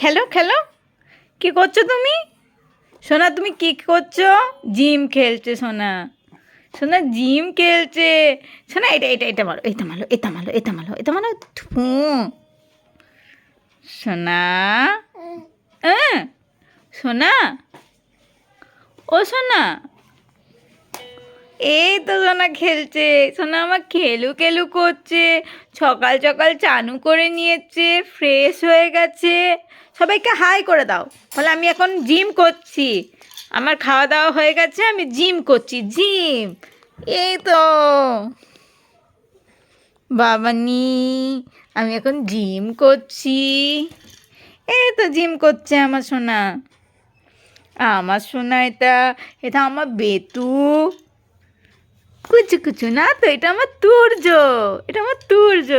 খেলো খেলো। কি করছ তুমি? সোনা, তুমি কি করছ? জিম খেলছে, সোনা। সোনা, জিম খেলছে। সোনা, এটা এটা এটা মারো এটা মারো এটা মারো এটা মারো এটা মারো থু সোনা হ্যাঁ সোনা, ও সোনা, এই তো সোনা খেলছে। সোনা আমার খেলু খেলু করছে। সকাল সকাল চানু করে নিয়েছে, ফ্রেশ হয়ে গেছে। সবাইকে হাই করে দাও। বলে আমি এখন জিম করছি। আমার খাওয়া দাওয়া হয়ে গেছে, আমি জিম করছি, জিম। এই তো। বাবানি আমি এখন জিম করছি। এই তো জিম করছে আমার সোনা। আমার সোনা এটা এটা আমার বেতু। কুচু কুচু না তো, এটা আমার তুর্য, এটা আমার তুর্য।